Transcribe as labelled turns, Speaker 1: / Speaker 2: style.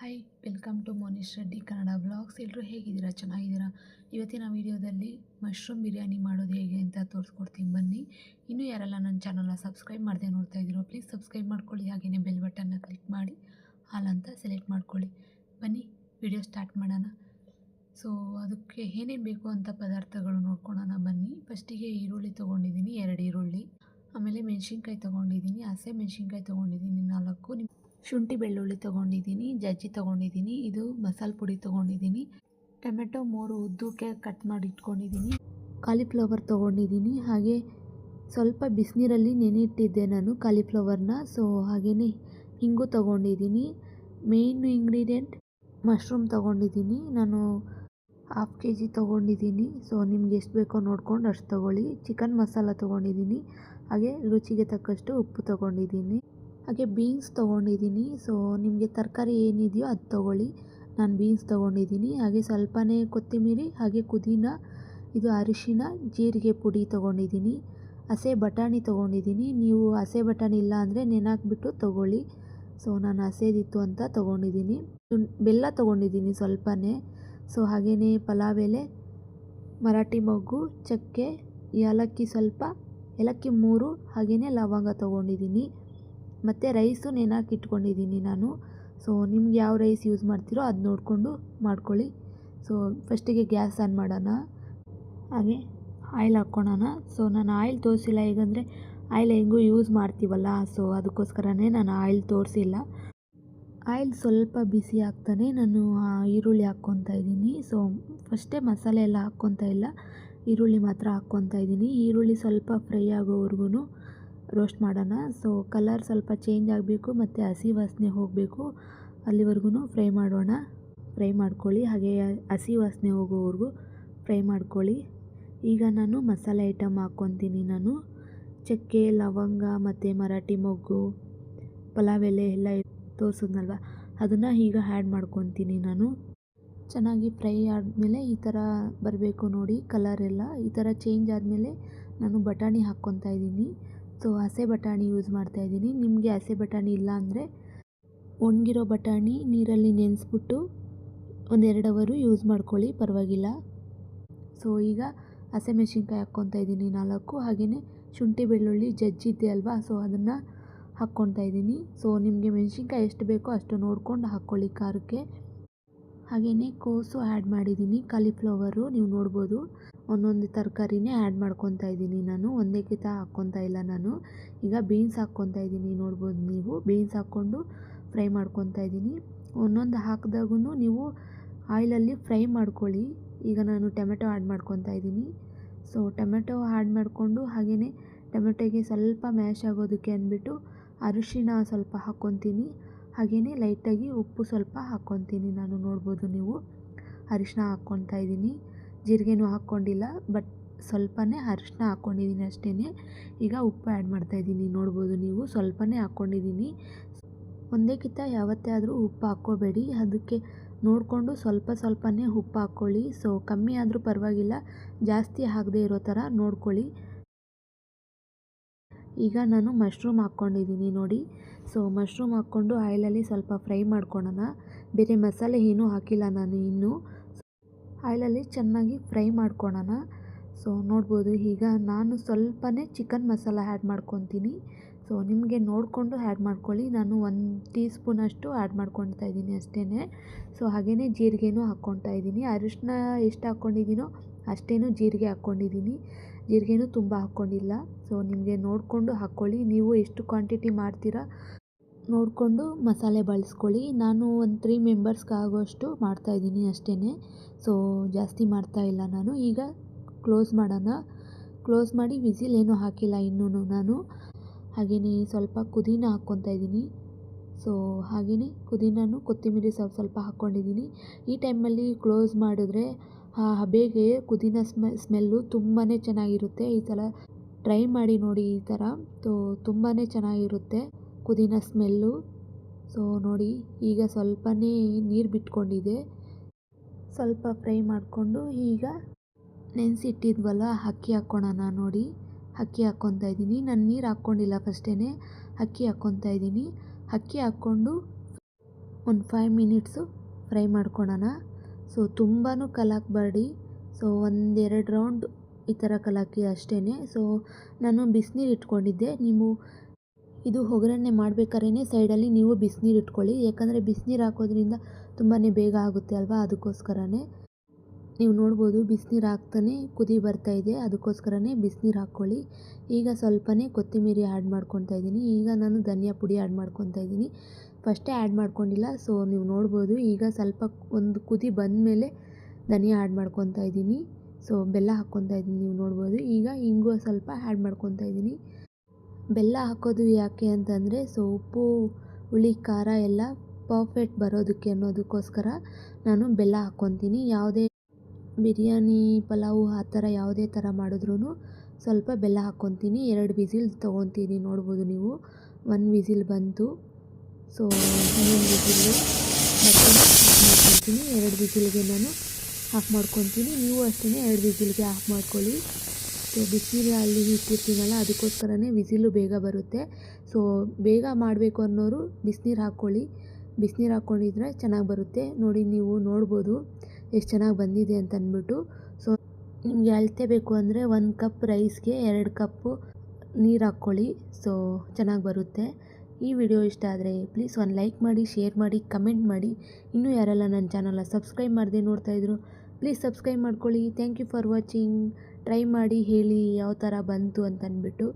Speaker 1: Hi welcome to Monish Reddy Kannada blogs ಎಲ್ಲರೂ ಹೇಗಿದ್ದೀರಾ? ಚೆನ್ನಾಗಿದ್ದೀರಾ? ಇವತ್ತಿನ ವೀಡಿಯೋದಲ್ಲಿ ಮಶ್ರೂಮ್ ಬಿರಿಯಾನಿ ಮಾಡೋದು ಹೇಗೆ ಅಂತ ತೋರಿಸ್ಕೊಡ್ತೀನಿ. ಬನ್ನಿ. ಇನ್ನೂ ಯಾರೆಲ್ಲ ನನ್ನ ಚಾನಲ್ನ ಸಬ್ಸ್ಕ್ರೈಬ್ ಮಾಡದೆ ನೋಡ್ತಾ ಇದ್ದೀರೋ ಪ್ಲೀಸ್ ಸಬ್ಸ್ಕ್ರೈಬ್ ಮಾಡ್ಕೊಳ್ಳಿ. ಹಾಗೆಯೇ ಬೆಲ್ ಬಟನ್ನ ಕ್ಲಿಕ್ ಮಾಡಿ, ಹಾಲ್ ಅಂತ ಸೆಲೆಕ್ಟ್ ಮಾಡ್ಕೊಳ್ಳಿ. ಬನ್ನಿ ವಿಡಿಯೋ ಸ್ಟಾರ್ಟ್ ಮಾಡೋಣ. ಸೊ ಅದಕ್ಕೆ ಏನೇನು ಬೇಕು ಅಂತ ಪದಾರ್ಥಗಳು ನೋಡ್ಕೊಳೋಣ. ಬನ್ನಿ. ಫಸ್ಟಿಗೆ ಈರುಳ್ಳಿ ತೊಗೊಂಡಿದ್ದೀನಿ, ಎರಡು ಈರುಳ್ಳಿ. ಆಮೇಲೆ ಮೆಣಸಿನ್ಕಾಯಿ ತೊಗೊಂಡಿದ್ದೀನಿ, ಹಸೆ ಮೆಣಸಿನ್ಕಾಯಿ ತೊಗೊಂಡಿದ್ದೀನಿ, ನಾಲ್ಕು. ನಿಮ್ ಶುಂಠಿ ಬೆಳ್ಳುಳ್ಳಿ ತೊಗೊಂಡಿದ್ದೀನಿ, ಜಜ್ಜಿ ತೊಗೊಂಡಿದ್ದೀನಿ, ಇದು ಮಸಾಲೆ ಪುಡಿ ತೊಗೊಂಡಿದ್ದೀನಿ. ಟೊಮೆಟೊ ಮೂರು ಉದ್ದಕ್ಕೆ ಕಟ್ ಮಾಡಿ ಇಟ್ಕೊಂಡಿದ್ದೀನಿ. ಕಾಲಿಫ್ಲವರ್ ತೊಗೊಂಡಿದ್ದೀನಿ, ಹಾಗೆ ಸ್ವಲ್ಪ ಬಿಸಿನೀರಲ್ಲಿ ನೆನೆಯಿಟ್ಟಿದ್ದೆ ನಾನು ಕಾಲಿಫ್ಲವರ್ನ ಸೊ ಹಾಗೇ ಹಿಂಗು ತೊಗೊಂಡಿದ್ದೀನಿ. ಮೇಯ್ನ್ ಇಂಗ್ರೀಡಿಯೆಂಟ್ ಮಶ್ರೂಮ್ ತೊಗೊಂಡಿದ್ದೀನಿ, ನಾನು ಹಾಫ್ ಕೆ ಜಿ ತೊಗೊಂಡಿದ್ದೀನಿ. ಸೊ ನಿಮ್ಗೆ ಎಷ್ಟು ಬೇಕೋ ನೋಡ್ಕೊಂಡು ಅಷ್ಟು ತೊಗೊಳ್ಳಿ. ಚಿಕನ್ ಮಸಾಲ ತೊಗೊಂಡಿದ್ದೀನಿ, ಹಾಗೆ ರುಚಿಗೆ ತಕ್ಕಷ್ಟು ಉಪ್ಪು ತೊಗೊಂಡಿದ್ದೀನಿ. ಹಾಗೆ ಬೀನ್ಸ್ ತೊಗೊಂಡಿದ್ದೀನಿ. ಸೊ ನಿಮಗೆ ತರಕಾರಿ ಏನಿದೆಯೋ ಅದು ತೊಗೊಳ್ಳಿ. ನಾನು ಬೀನ್ಸ್ ತೊಗೊಂಡಿದ್ದೀನಿ. ಹಾಗೆ ಸ್ವಲ್ಪನೇ ಕೊತ್ತಿಮೀರಿ, ಹಾಗೆ ಪುದೀನ, ಇದು ಅರಿಶಿನ, ಜೀರಿಗೆ ಪುಡಿ ತೊಗೊಂಡಿದ್ದೀನಿ. ಹಸೆ ಬಟಾಣಿ ತೊಗೊಂಡಿದ್ದೀನಿ. ನೀವು ಹಸೆ ಬಟಾಣಿ ಇಲ್ಲ ಅಂದರೆ ನೆನಾಕ್ಬಿಟ್ಟು ತೊಗೊಳ್ಳಿ. ಸೊ ನಾನು ಹಸೇದಿತ್ತು ಅಂತ ತೊಗೊಂಡಿದ್ದೀನಿ. ಬೆಲ್ಲ ತೊಗೊಂಡಿದ್ದೀನಿ ಸ್ವಲ್ಪನೇ. ಸೊ ಹಾಗೆಯೇ ಪಲಾವ್ ಎಲೆ, ಮರಾಠಿ ಮೊಗ್ಗು, ಚಕ್ಕೆ, ಏಲಕ್ಕಿ ಸ್ವಲ್ಪ, ಏಲಕ್ಕಿ ಮೂರು ಹಾಗೆಯೇ ಲವಂಗ ತೊಗೊಂಡಿದ್ದೀನಿ. ಮತ್ತು ರೈಸು ನೆನಾಕಿ ಇಟ್ಕೊಂಡಿದ್ದೀನಿ ನಾನು. ಸೊ ನಿಮ್ಗೆ ಯಾವ ರೈಸ್ ಯೂಸ್ ಮಾಡ್ತೀರೋ ಅದು ನೋಡಿಕೊಂಡು ಮಾಡ್ಕೊಳ್ಳಿ. ಸೊ ಫಸ್ಟಿಗೆ ಗ್ಯಾಸ್ ಆನ್ ಮಾಡೋಣ. ಹಾಗೆ ಆಯಿಲ್ ಹಾಕ್ಕೊಳೋಣ. ಸೊ ನಾನು ಆಯಿಲ್ ತೋರಿಸಿಲ್ಲ. ಹೇಗಂದರೆ ಆಯಿಲ್ ಹೆಂಗೂ ಯೂಸ್ ಮಾಡ್ತೀವಲ್ಲ ಸೊ ಅದಕ್ಕೋಸ್ಕರನೇ ನಾನು ಆಯಿಲ್ ತೋರಿಸಿಲ್ಲ. ಆಯಿಲ್ ಸ್ವಲ್ಪ ಬಿಸಿ ಆಗ್ತಾನೆ. ನಾನು ಈರುಳ್ಳಿ ಹಾಕ್ಕೊತಾ ಇದ್ದೀನಿ. ಸೊ ಫಸ್ಟೇ ಮಸಾಲೆ ಎಲ್ಲ ಹಾಕ್ಕೊತಾ ಇಲ್ಲ. ಈರುಳ್ಳಿ ಮಾತ್ರ ಹಾಕ್ಕೊತಾ ಇದ್ದೀನಿ. ಈರುಳ್ಳಿ ಸ್ವಲ್ಪ ಫ್ರೈ ಆಗೋವರೆಗೂ ರೋಸ್ಟ್ ಮಾಡೋಣ. ಸೊ ಕಲರ್ ಸ್ವಲ್ಪ ಚೇಂಜ್ ಆಗಬೇಕು, ಮತ್ತು ಹಸಿ ವಾಸನೆ ಹೋಗಬೇಕು. ಅಲ್ಲಿವರೆಗೂ ಫ್ರೈ ಮಾಡೋಣ. ಫ್ರೈ ಮಾಡ್ಕೊಳ್ಳಿ. ಹಾಗೆ ಹಸಿ ವಾಸನೆ ಹೋಗೋವರೆಗೂ ಫ್ರೈ ಮಾಡ್ಕೊಳ್ಳಿ. ಈಗ ನಾನು ಮಸಾಲೆ ಐಟಮ್ ಹಾಕ್ಕೊತೀನಿ ನಾನು. ಚಕ್ಕೆ, ಲವಂಗ, ಮತ್ತು ಮರಾಠಿ ಮೊಗ್ಗು, ಪಲಾವ್ ಎಲೆ ಎಲ್ಲ ತೋರಿಸಿದ್ನಲ್ವ? ಅದನ್ನು ಈಗ ಆ್ಯಡ್ ಮಾಡ್ಕೊತೀನಿ ನಾನು. ಚೆನ್ನಾಗಿ ಫ್ರೈ ಆದಮೇಲೆ ಈ ಥರ ಬರಬೇಕು ನೋಡಿ ಕಲರ್ ಎಲ್ಲ. ಈ ಥರ ಚೇಂಜ್ ಆದಮೇಲೆ ನಾನು ಬಟಾಣಿ ಹಾಕ್ಕೊತಾ ಇದ್ದೀನಿ. ಸೊ ಹಸೆ ಬಟಾಣಿ ಯೂಸ್ ಮಾಡ್ತಾಯಿದ್ದೀನಿ ನಿಮಗೆ ಹಸೆ ಬಟಾಣಿ ಇಲ್ಲ ಅಂದರೆ ಒಣಗಿರೋ ಬಟಾಣಿ ನೀರಲ್ಲಿ ನೆನೆಸ್ಬಿಟ್ಟು ಒಂದೆರಡು ಅವರು ಯೂಸ್ ಮಾಡ್ಕೊಳ್ಳಿ, ಪರವಾಗಿಲ್ಲ. ಸೊ, ಈಗ ಹಸಿಮೆಣ್ಸಿನ್ಕಾಯಿ ಹಾಕ್ಕೊತಾ ಇದ್ದೀನಿ ನಾಲ್ಕು. ಹಾಗೆಯೇ ಶುಂಠಿ ಬೆಳ್ಳುಳ್ಳಿ ಜಜ್ಜಿದ್ದೆ ಅಲ್ವಾ? ಸೊ, ಅದನ್ನು ಹಾಕ್ಕೊತಾ ಇದ್ದೀನಿ. ಸೊ, ನಿಮಗೆ ಮೆಣಸಿನ್ಕಾಯಿ ಎಷ್ಟು ಬೇಕೋ ಅಷ್ಟು ನೋಡ್ಕೊಂಡು ಹಾಕ್ಕೊಳ್ಳಿ ಖಾರಕ್ಕೆ. ಹಾಗೆಯೇ ಕೋಸು ಆ್ಯಡ್ ಮಾಡಿದ್ದೀನಿ, ಕಾಲಿಫ್ಲವರು ನೀವು ನೋಡ್ಬೋದು. ಒಂದೊಂದು ತರಕಾರಿನೇ ಆ್ಯಡ್ ಮಾಡ್ಕೊತಾ ಇದ್ದೀನಿ ನಾನು, ಒಂದೇ ಕಿತ ಹಾಕ್ಕೊತಾ ಇಲ್ಲ ನಾನು. ಈಗ ಬೀನ್ಸ್ ಹಾಕ್ಕೊತಾ ಇದ್ದೀನಿ ನೋಡ್ಬೋದು ನೀವು. ಬೀನ್ಸ್ ಹಾಕ್ಕೊಂಡು ಫ್ರೈ ಮಾಡ್ಕೊತಾ ಇದ್ದೀನಿ. ಒಂದೊಂದು ಹಾಕಿದಾಗೂ ನೀವು ಆಯಿಲಲ್ಲಿ ಫ್ರೈ ಮಾಡ್ಕೊಳ್ಳಿ. ಈಗ ನಾನು ಟೊಮೆಟೊ ಆ್ಯಡ್ ಮಾಡ್ಕೊತಾ ಇದ್ದೀನಿ. ಸೊ, ಟೊಮೆಟೊ ಆ್ಯಡ್ ಮಾಡಿಕೊಂಡು ಹಾಗೆಯೇ ಟೊಮೆಟೊಗೆ ಸ್ವಲ್ಪ ಮ್ಯಾಶ್ ಆಗೋದಕ್ಕೆ ಅಂದ್ಬಿಟ್ಟು ಅರಿಶಿನ ಸ್ವಲ್ಪ ಹಾಕ್ಕೊತೀನಿ. ಹಾಗೆಯೇ ಲೈಟಾಗಿ ಉಪ್ಪು ಸ್ವಲ್ಪ ಹಾಕ್ಕೊತೀನಿ ನಾನು ನೋಡ್ಬೋದು ನೀವು. ಅರಿಶಿನ ಹಾಕ್ಕೊತಾ ಇದ್ದೀನಿ. ಜೀರಿಗೆನೂ ಹಾಕ್ಕೊಂಡಿಲ್ಲ, ಬಟ್ ಸ್ವಲ್ಪನೇ ಅರಿಶಿನ ಹಾಕ್ಕೊಂಡಿದ್ದೀನಿ ಅಷ್ಟೇ ಈಗ ಉಪ್ಪು ಆ್ಯಡ್ ಮಾಡ್ತಾಯಿದ್ದೀನಿ ನೋಡ್ಬೋದು ನೀವು, ಸ್ವಲ್ಪನೇ ಹಾಕ್ಕೊಂಡಿದ್ದೀನಿ. ಒಂದೇ ಕಿತ್ತ ಯಾವತ್ತೇ ಆದರೂ ಉಪ್ಪು ಹಾಕ್ಕೋಬೇಡಿ. ಅದಕ್ಕೆ ನೋಡಿಕೊಂಡು ಸ್ವಲ್ಪ ಸ್ವಲ್ಪನೇ ಉಪ್ಪು ಹಾಕ್ಕೊಳ್ಳಿ. ಸೊ, ಕಮ್ಮಿ ಆದರೂ ಪರವಾಗಿಲ್ಲ. ಜಾಸ್ತಿ ಆಗದೆ ಇರೋ ಥರ ನೋಡ್ಕೊಳ್ಳಿ. ಈಗ ನಾನು ಮಶ್ರೂಮ್ ಹಾಕ್ಕೊಂಡಿದ್ದೀನಿ ನೋಡಿ. ಸೊ ಮಶ್ರೂಮ್ ಹಾಕ್ಕೊಂಡು ಆಯಿಲಲ್ಲಿ ಸ್ವಲ್ಪ ಫ್ರೈ ಮಾಡ್ಕೊಳ್ಳೋಣ. ಬೇರೆ ಮಸಾಲೆ ಏನೂ ಹಾಕಿಲ್ಲ ನಾನು ಇನ್ನೂ. ಆಯಿಲಲ್ಲಿ ಚೆನ್ನಾಗಿ ಫ್ರೈ ಮಾಡ್ಕೊಳ್ಳೋಣ. ಸೊ ನೋಡ್ಬೋದು ಈಗ ನಾನು ಸ್ವಲ್ಪನೇ ಚಿಕನ್ ಮಸಾಲ ಆ್ಯಡ್ ಮಾಡ್ಕೊತೀನಿ. ಸೊ ನಿಮಗೆ ನೋಡಿಕೊಂಡು ಆ್ಯಡ್ ಮಾಡ್ಕೊಳ್ಳಿ. ನಾನು ಒಂದು ಟೀ ಸ್ಪೂನಷ್ಟು ಆ್ಯಡ್ ಮಾಡ್ಕೊತಾ ಇದ್ದೀನಿ ಅಷ್ಟೇ ಸೊ ಹಾಗೆಯೇ ಜೀರಿಗೆನೂ ಹಾಕ್ಕೊತಾ ಇದ್ದೀನಿ. ಅರಿಶಿನ ಎಷ್ಟು ಹಾಕ್ಕೊಂಡಿದ್ದೀನೋ ಅಷ್ಟೇನು ಜೀರಿಗೆ ಹಾಕ್ಕೊಂಡಿದ್ದೀನಿ. ಜೀರಿಗೆನೂ ತುಂಬ ಹಾಕ್ಕೊಂಡಿಲ್ಲ. ಸೊ ನಿಮಗೆ ನೋಡಿಕೊಂಡು ಹಾಕ್ಕೊಳ್ಳಿ. ನೀವು ಎಷ್ಟು ಕ್ವಾಂಟಿಟಿ ಮಾಡ್ತೀರಾ ನೋಡಿಕೊಂಡು ಮಸಾಲೆ ಬಳಸ್ಕೊಳ್ಳಿ. ನಾನು ಒಂದು ತ್ರೀ ಮೆಂಬರ್ಸ್ಗೆ ಆಗೋಷ್ಟು ಮಾಡ್ತಾಯಿದ್ದೀನಿ ಅಷ್ಟೇ ಸೊ ಜಾಸ್ತಿ ಮಾಡ್ತಾಯಿಲ್ಲ ನಾನು. ಈಗ ಕ್ಲೋಸ್ ಮಾಡೋಣ. ಕ್ಲೋಸ್ ಮಾಡಿ ವಿಸಿಲ್ ಏನೂ ಹಾಕಿಲ್ಲ ಇನ್ನೂ ನಾನು. ಹಾಗೆಯೇ ಸ್ವಲ್ಪ ಕುದೀನ ಹಾಕ್ಕೊತಾ ಇದ್ದೀನಿ. ಸೊ ಹಾಗೆಯೇ ಪುದೀನೂ ಕೊತ್ತಿಮಿರಿ ಸ್ವಲ್ಪ ಸ್ವಲ್ಪ ಹಾಕ್ಕೊಂಡಿದ್ದೀನಿ. ಈ ಟೈಮಲ್ಲಿ ಕ್ಲೋಸ್ ಮಾಡಿದ್ರೆ ಆ ಹಬೆಗೆ ಪುದೀನ ಸ್ಮೆ, ಸ್ಮೆಲ್ಲು ತುಂಬಾ ಚೆನ್ನಾಗಿರುತ್ತೆ. ಈ ಥರ ಟ್ರೈ ಮಾಡಿ ನೋಡಿ ಈ ಥರ. ಸೊ ತುಂಬಾ ಚೆನ್ನಾಗಿರುತ್ತೆ ಪುದೀನ ಸ್ಮೆಲ್ಲು. ಸೊ, ನೋಡಿ, ಈಗ ಸ್ವಲ್ಪನೇ ನೀರು ಬಿಟ್ಕೊಂಡಿದೆ. ಸ್ವಲ್ಪ ಫ್ರೈ ಮಾಡಿಕೊಂಡು ಈಗ ನೆನೆಸಿಟ್ಟಿದ್ವಲ್ಲ, ಅಕ್ಕಿ ಹಾಕ್ಕೊಳ್ಳೋಣ ನೋಡಿ. ಅಕ್ಕಿ ಹಾಕ್ಕೊತಾ ಇದ್ದೀನಿ. ನಾನು ನೀರು ಹಾಕ್ಕೊಂಡಿಲ್ಲ ಫಸ್ಟೇ ಅಕ್ಕಿ ಹಾಕ್ಕೊತಾ ಇದ್ದೀನಿ. ಅಕ್ಕಿ ಹಾಕ್ಕೊಂಡು ಒಂದು ಫೈವ್ ಮಿನಿಟ್ಸು ಫ್ರೈ ಮಾಡ್ಕೊಳೋಣ. ಸೊ ತುಂಬಾ ಕಲಾಕಬೇಡಿ ಸೊ ಒಂದೆರಡು ರೌಂಡ್ ಈ ಥರ ಕಲಾಕಿ ಅಷ್ಟೇ ಸೊ ನಾನು ಬಿಸಿನೀರು ಇಟ್ಕೊಂಡಿದ್ದೆ. ನೀವು ಇದು ಒಗ್ಗರಣೆ ಮಾಡ್ಬೇಕಾದ್ರೆ ಸೈಡಲ್ಲಿ ನೀವು ಬಿಸಿನೀರು ಇಟ್ಕೊಳ್ಳಿ. ಯಾಕಂದರೆ ಬಿಸಿನೀರು ಹಾಕೋದ್ರಿಂದ ತುಂಬಾ ಬೇಗ ಆಗುತ್ತೆ ಅಲ್ವಾ? ಅದಕ್ಕೋಸ್ಕರನೇ ನೀವು ನೋಡ್ಬೋದು ಬಿಸಿನೀರು ಹಾಕ್ತಾನೆ ಕುದಿ ಬರ್ತಾ ಇದೆ. ಅದಕ್ಕೋಸ್ಕರನೇ ಬಿಸಿನೀರು ಹಾಕ್ಕೊಳ್ಳಿ. ಈಗ ಸ್ವಲ್ಪನೇ ಕೊತ್ತಿಮೀರಿ ಆ್ಯಡ್ ಮಾಡ್ಕೊತಾ ಇದ್ದೀನಿ. ಈಗ ನಾನು ಧನಿಯಾ ಪುಡಿ ಆ್ಯಡ್ ಮಾಡ್ಕೊತಾ ಇದ್ದೀನಿ. ಫಸ್ಟೇ ಆ್ಯಡ್ ಮಾಡ್ಕೊಂಡಿಲ್ಲ. ಸೊ, ನೀವು ನೋಡ್ಬೋದು, ಈಗ ಸ್ವಲ್ಪ ಒಂದು ಕುದಿ ಬಂದಮೇಲೆ ಧನಿಯಾ ಆ್ಯಡ್ ಮಾಡ್ಕೊತಾ ಇದ್ದೀನಿ. ಸೊ, ಬೆಲ್ಲ ಹಾಕ್ಕೊತಾ ಇದ್ದೀನಿ, ನೀವು ನೋಡ್ಬೋದು. ಈಗ ಹಿಂಗು ಸ್ವಲ್ಪ ಆ್ಯಡ್ ಮಾಡ್ಕೊತಾ ಇದ್ದೀನಿ. ಬೆಲ್ಲ ಹಾಕೋದು ಯಾಕೆ ಅಂತಂದರೆ, ಸೊ, ಉಪ್ಪು, ಹುಳಿ, ಖಾರ ಎಲ್ಲ ಪರ್ಫೆಕ್ಟ್ ಬರೋದಕ್ಕೆ ಅನ್ನೋದಕ್ಕೋಸ್ಕರ ನಾನು ಬೆಲ್ಲ ಹಾಕ್ಕೊತೀನಿ. ಯಾವುದೇ ಬಿರಿಯಾನಿ, ಪಲಾವು ಆ ಥರ ಯಾವುದೇ ಥರ ಮಾಡಿದ್ರೂ ಸ್ವಲ್ಪ ಬೆಲ್ಲ ಹಾಕ್ಕೊತೀನಿ. ಎರಡು ವಿಸಿಲ್ ತೊಗೊತೀನಿ ನೋಡ್ಬೋದು ನೀವು. ಒಂದು ವಿಸಿಲ್ ಬಂತು. ಸೊ ಇನ್ನೊಂದು ವಿಸಿಲ್ಲು ಮತ್ತೆ ಮಾಡ್ಕೊತೀನಿ ಎರಡು ವಿಸಿಲ್ಗೆ ನಾನು ಆಫ್ ಮಾಡ್ಕೊತೀನಿ ನೀವು ಅಷ್ಟೇ ಎರಡು ವಿಸಿಲ್ಗೆ ಆಫ್ ಮಾಡ್ಕೊಳ್ಳಿ. ಸೊ ಬಿಸಿನೀರಲ್ಲಿ ಇಟ್ಟಿರ್ತೀನಲ್ಲ ಅದಕ್ಕೋಸ್ಕರನೇ ಬಿಸಿಲು ಬೇಗ ಬರುತ್ತೆ. ಸೊ ಬೇಗ ಮಾಡಬೇಕು ಅನ್ನೋರು ಬಿಸಿನೀರು ಹಾಕ್ಕೊಳ್ಳಿ. ಬಿಸಿನೀರು ಹಾಕ್ಕೊಂಡಿದ್ರೆ ಚೆನ್ನಾಗಿ ಬರುತ್ತೆ. ನೋಡಿ, ನೀವು ನೋಡ್ಬೋದು ಎಷ್ಟು ಚೆನ್ನಾಗಿ ಬಂದಿದೆ ಅಂತ ಅಂದ್ಬಿಟ್ಟು. ಸೊ ನಿಮಗೆ ಅಳತೆ ಬೇಕು ಅಂದರೆ ಒಂದು ಕಪ್ ರೈಸ್ಗೆ ಎರಡು ಕಪ್ಪು ನೀರು ಹಾಕ್ಕೊಳ್ಳಿ. ಸೊ ಚೆನ್ನಾಗಿ ಬರುತ್ತೆ. ಈ ವಿಡಿಯೋ ಇಷ್ಟ ಆದರೆ ಪ್ಲೀಸ್ ಒಂದು ಲೈಕ್ ಮಾಡಿ ಶೇರ್ ಮಾಡಿ ಕಮೆಂಟ್ ಮಾಡಿ. ಇನ್ನೂ ಯಾರೆಲ್ಲ ನನ್ನ ಚಾನಲ್ನ ಸಬ್ಸ್ಕ್ರೈಬ್ ಮಾಡದೆ ನೋಡ್ತಾಯಿದ್ರು ಪ್ಲೀಸ್ ಸಬ್ಸ್ಕ್ರೈಬ್ ಮಾಡ್ಕೊಳ್ಳಿ. Thank you for watching try ಮಾಡಿ, ಹೇಳಿ ಯಾವ ಥರ ಬಂತು ಅಂತ ಅಂದ್ಬಿಟ್ಟು